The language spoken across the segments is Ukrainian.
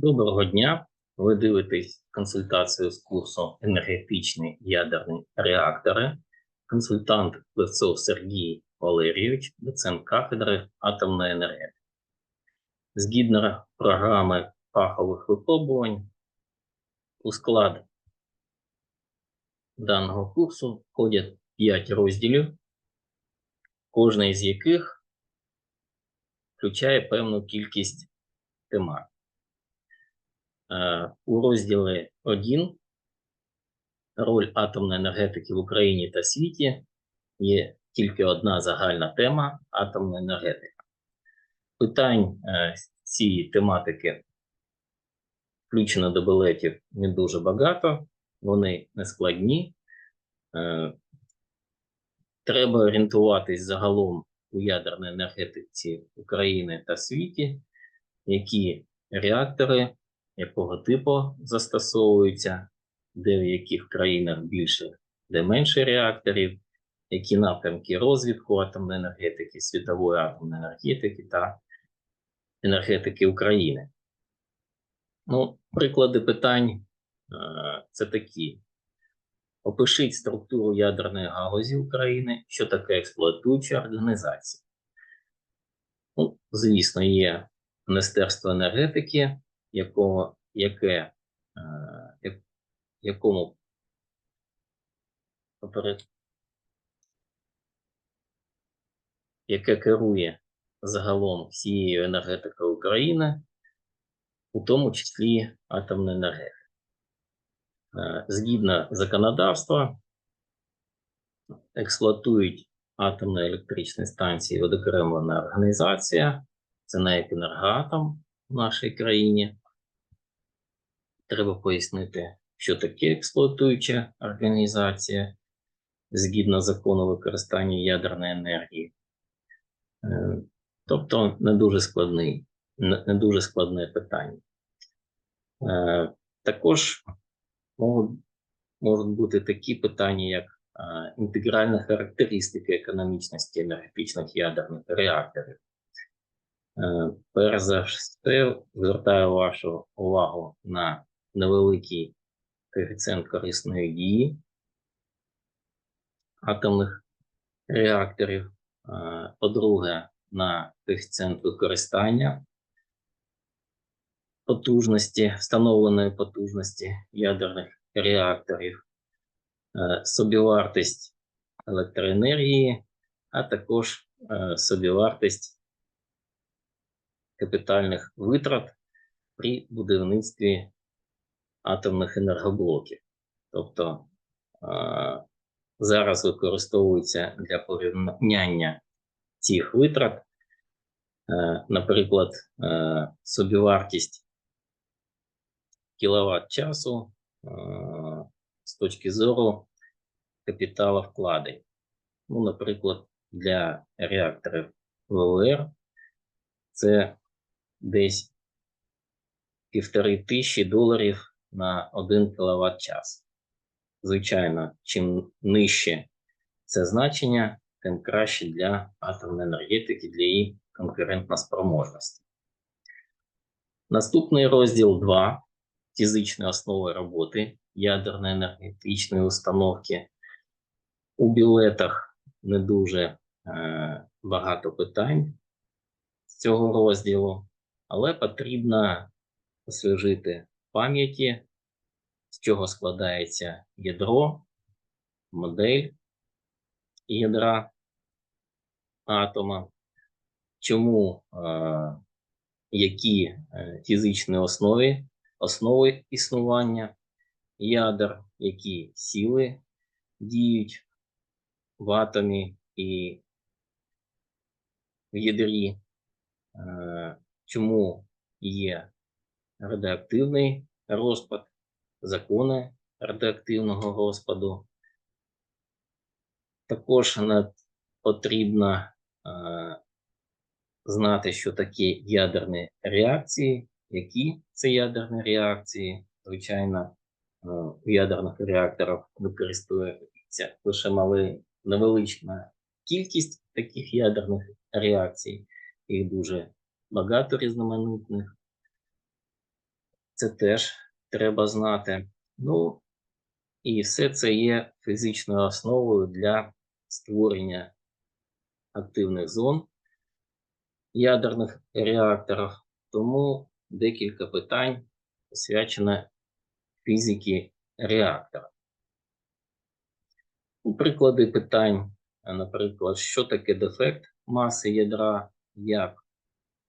Доброго дня. Ви дивитесь консультацію з курсу енергетичні ядерні реактори. Консультант Левцов Сергій Валерійович, доцент кафедри атомної енергетики. Згідно програми фахових випробувань, у склад даного курсу входять 5 розділів, кожний з яких включає певну кількість темат. Е, У розділі 1 роль атомної енергетики в Україні та світі є тільки одна загальна тема атомна енергетика. Питань е, цієї тематики включено до білетів не дуже багато, вони не складні. Е, Треба орієнтуватись загалом у ядерній енергетиці України та світі, які реактори якого типу застосовуються, де в яких країнах більше, де менше реакторів, які напрямки розвитку атомної енергетики, світової атомної енергетики та енергетики України. Ну, приклади питань е, це такі. Опишіть структуру ядерної галузі України, що таке експлуатуюча організація. Ну, звісно, є Міністерство енергетики, якого, яке, е, як- якому яке керує загалом всією енергетикою України, у тому числі атомна енергетика. Е, Згідно законодавства, експлуатують атомні електричні станції відокремлена організація, це навіть енергоатом в нашій країні. Треба пояснити, що таке експлуатуюча організація згідно закону використання ядерної енергії. Е, Тобто не дуже складний, не дуже складне питання. Е, Також можуть, бути такі питання, як е, інтегральна характеристика економічності енергетичних ядерних реакторів. Перш за все, звертаю вашу увагу на невеликий коефіцієнт корисної дії атомних реакторів. По-друге, на коефіцієнт використання потужності, встановленої потужності ядерних реакторів, е, собівартість електроенергії, а також е, собівартість капітальних витрат при будівництві атомних енергоблоків. Тобто е, зараз використовується для порівняння цих витрат, е, наприклад, е, собівартість кіловат часу з точки зору капіталу вкладень. Ну, наприклад, для реакторів ВВР це десь півтори тисячі доларів на 1 кВт час. Звичайно, чим нижче це значення, тим краще для атомної енергетики, для її конкурентноспроможності. Наступний розділ 2 фізичні основи роботи ядерної енергетичної установки. У білетах не дуже е, багато питань з цього розділу, але потрібно освіжити пам'яті, з чого складається ядро, модель ядра атома, чому е, які е, фізичні основи, основи існування ядер, які сили діють в атомі і в ядрі, е, чому є радіоактивний розпад, закони радіоактивного розпаду. Також потрібно е, знати, що таке ядерні реакції, які це ядерні реакції. Звичайно, е, в ядерних реакторах використовується лише мали, невеличка кількість таких ядерних реакцій, їх дуже багато різноманітних. Це теж треба знати. Ну, і все це є фізичною основою для створення активних зон ядерних реакторів. Тому декілька питань посвячено фізики реактора. Приклади питань, наприклад, що таке дефект маси ядра, як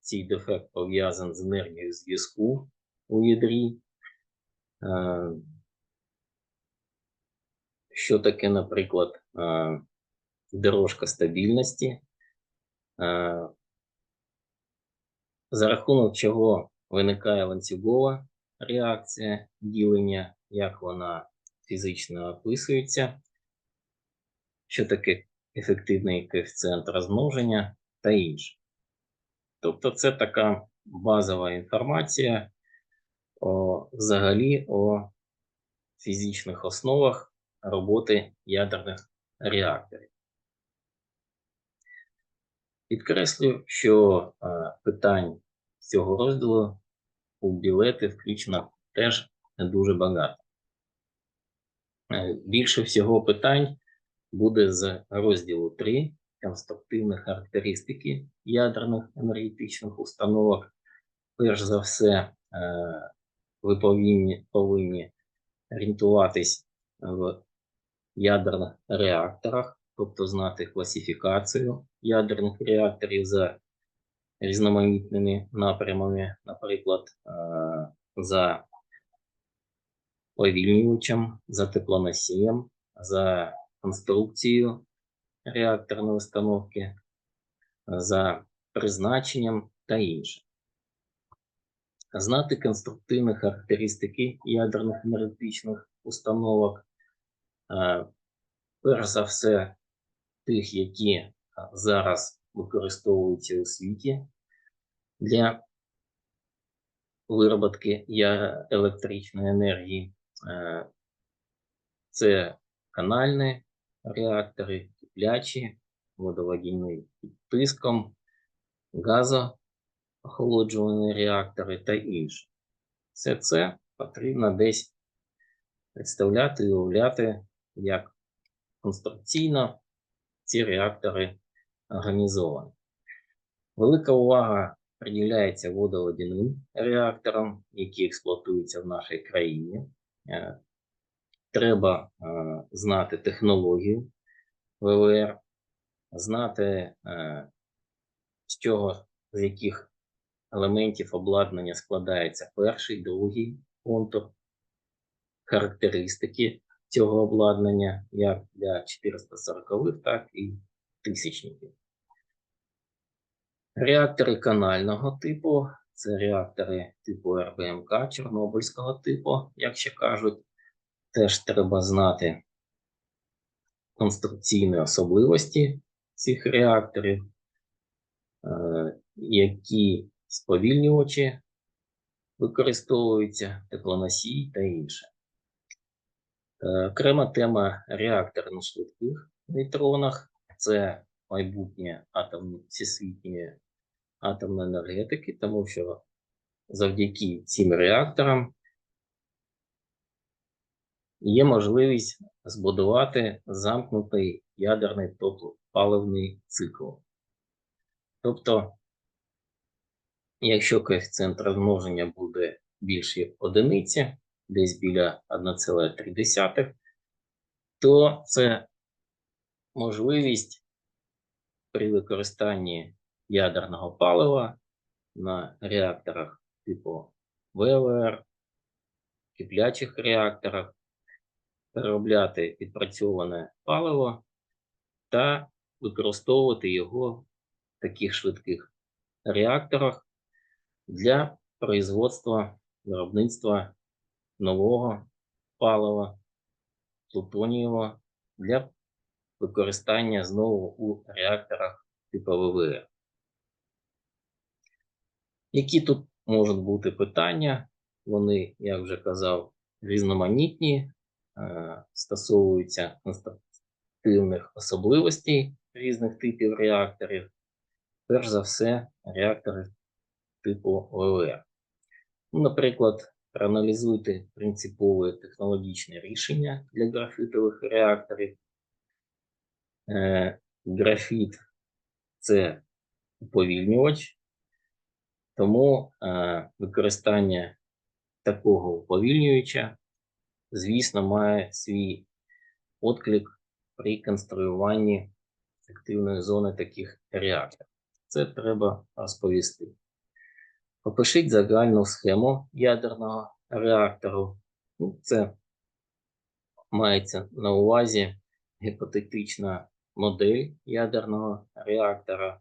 цей дефект пов'язаний з енергією зв'язку у ядрі, Е, що таке, наприклад, е, дорожка стабільності, е, за рахунок чого виникає ланцюгова реакція ділення, як вона фізично описується, що таке ефективний коефіцієнт розмноження та інше. Тобто це така базова інформація о, взагалі о фізичних основах роботи ядерних реакторів. Підкреслю, що е, питань цього розділу у білети включено теж не дуже багато. Е, Більше всього питань буде з розділу 3 конструктивні характеристики ядерних енергетичних установок. Перш за все, е, ви повинні, повинні орієнтуватись в ядерних реакторах, тобто знати класифікацію ядерних реакторів за різноманітними напрямами, наприклад, е, за повільнювачем, за теплоносієм, за конструкцією реакторної установки, за призначенням та інше. Знати конструктивні характеристики ядерних енергетичних установок, е, перш за все, тих, які е, зараз використовуються у світі для вироботки електричної енергії. Е, Це канальні реактори, теплячі, водоводяні під тиском, газоохолоджувані реактори та інше. Все це потрібно десь представляти і уявляти, як конструкційно ці реактори організовані. Велика увага приділяється водоводяним реакторам, які експлуатуються в нашій країні. Е, Треба е, знати технологію ВВР, знати, е, з чого, з яких елементів обладнання складається перший, другий контур, характеристики цього обладнання, як для 440-х, так і тисячників. Реактори канального типу це реактори типу РБМК Чорнобильського типу, як ще кажуть. Теж треба знати конструкційні особливості цих реакторів, е, які сповільнювачі використовуються, теплоносії та інше. Е, Окрема тема реактор на швидких нейтронах це майбутнє атом, всесвітньої атомної енергетики, тому що завдяки цим реакторам є можливість збудувати замкнутий ядерний топливо-паливний цикл. Тобто, якщо коефіцієнт розмноження буде більше одиниці, десь біля 1,3, то це можливість при використанні ядерного палива на реакторах типу ВВР, киплячих реакторах переробляти відпрацьоване паливо та використовувати його в таких швидких реакторах для производства виробництва нового палива, плутонієвого для використання знову у реакторах типу ВВР. Які тут можуть бути питання? Вони, як вже казав, різноманітні, е, стосовуються конструктивних особливостей різних типів реакторів. Перш за все, реактори типу ВВР. Ну, Наприклад, проаналізуйте принципове технологічне рішення для графітових реакторів. Е, Графіт це уповільнювач, тому е, використання такого уповільнювача, звісно, має свій відклик при конструюванні активної зони таких реакторів. Це треба розповісти. Опишіть загальну схему ядерного реактору. Ну, Це мається на увазі гіпотетична модель ядерного реактора,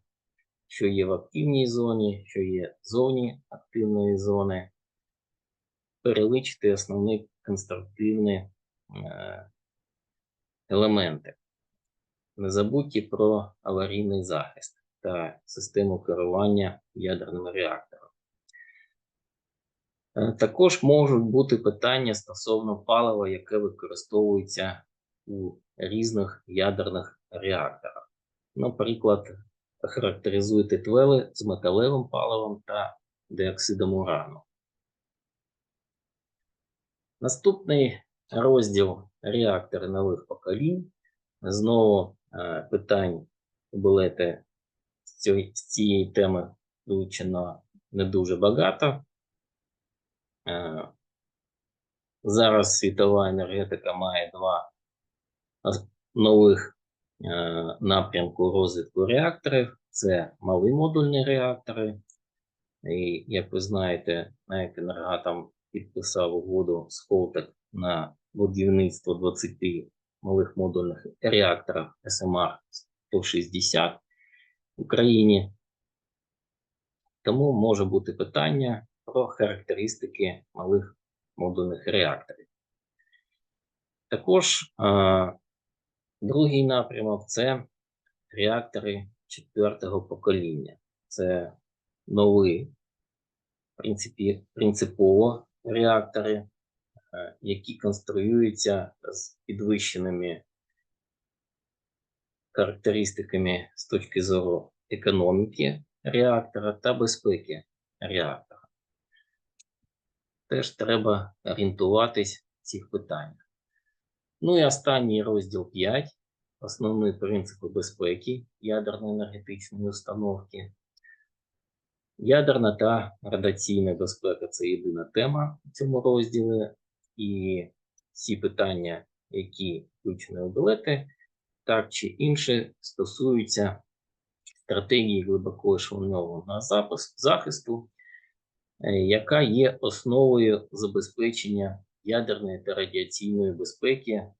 що є в активній зоні, що є зовні активної зони. Переличити основні конструктивні е, елементи. Не забудьте про аварійний захист та систему керування ядерним реактором. Е, Також можуть бути питання стосовно палива, яке використовується у різних ядерних реакторах. Наприклад, характеризуйте твели з металевим паливом та диоксидом урану. Наступний розділ реактори нових поколінь. Знову е, питань білети з цієї, теми вивчено не дуже багато. Е, Зараз світова енергетика має два нових е, напрямку розвитку реакторів. Це малі модульні реактори. І, як ви знаєте, навіть Енергатом підписав угоду з Холтек на будівництво 20 малих модульних реакторів SMR 160 в Україні. Тому може бути питання про характеристики малих модульних реакторів. Також е, другий напрямок це реактори четвертого покоління. Це нові, принципі, принципово реактори, е, які конструюються з підвищеними характеристиками з точки зору економіки реактора та безпеки реактора. Теж треба орієнтуватись в цих питаннях. Ну і останній розділ 5. Основні принципи безпеки ядерної енергетичної установки. Ядерна та радіаційна безпека це єдина тема в цьому розділі, і всі питання, які включені у білети, так чи інше, стосуються стратегії глибоко ешелонованого захисту, яка є основою забезпечення ядерної та радіаційної безпеки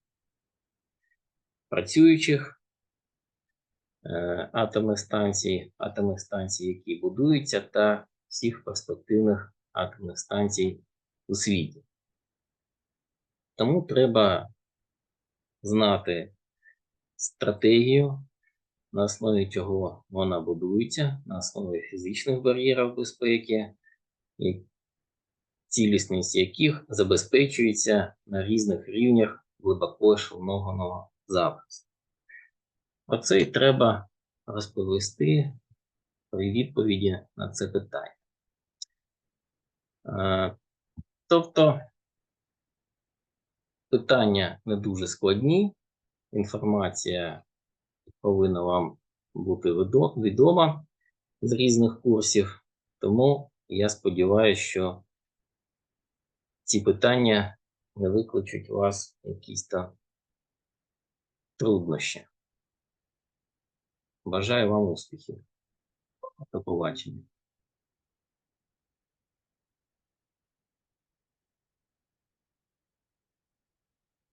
працюючих е, атомних станцій, атомних станцій, які будуються, та всіх перспективних атомних станцій у світі. Тому треба знати стратегію, на основі чого вона будується, на основі фізичних бар'єрів безпеки, і цілісність яких забезпечується на різних рівнях глибоко ешелонованого запису. Про це і треба розповісти при відповіді на це питання. Е, Тобто питання не дуже складні, інформація повинна вам бути відома з різних курсів, тому я сподіваюся, що ці питання не викличуть у вас якісь там труднощі. Бажаю вам успіхів. До побачення.